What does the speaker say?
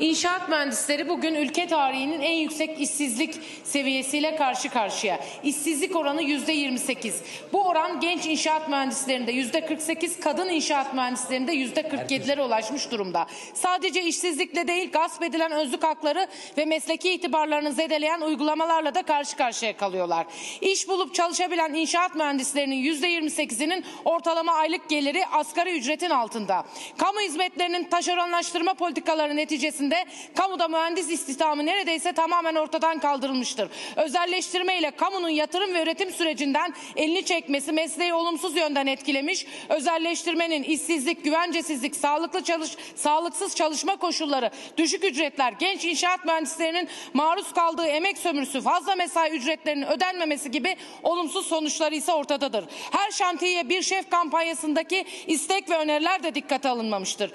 İnşaat mühendisleri bugün ülke tarihinin en yüksek işsizlik seviyesiyle karşı karşıya. İşsizlik oranı yüzde 28. Bu oran genç inşaat mühendislerinde yüzde 48, kadın inşaat mühendislerinde yüzde 47'lere ulaşmış durumda. Sadece işsizlikle değil gasp edilen özlük hakları ve mesleki itibarlarını zedeleyen uygulamalarla da karşı karşıya kalıyorlar. İş bulup çalışabilen inşaat mühendislerinin yüzde 28'inin ortalama aylık geliri asgari ücretin altında. Kamu hizmetlerinin taşeronlaştırma politikaları neticesinde kamuda mühendis istihdamı neredeyse tamamen ortadan kaldırılmıştır. Özelleştirme ile kamunun yatırım ve üretim sürecinden elini çekmesi mesleği olumsuz yönden etkilemiş. Özelleştirmenin işsizlik, güvencesizlik, sağlıklı çalış, sağlıksız çalışma koşulları, düşük ücretler, genç inşaat mühendislerinin maruz kaldığı emek sömürüsü, fazla mesai ücretlerinin ödenmemesi gibi olumsuz sonuçları ise ortadadır. Her şantiyeye bir şef kampanyasındaki istek ve öneriler de dikkate alınmamıştır.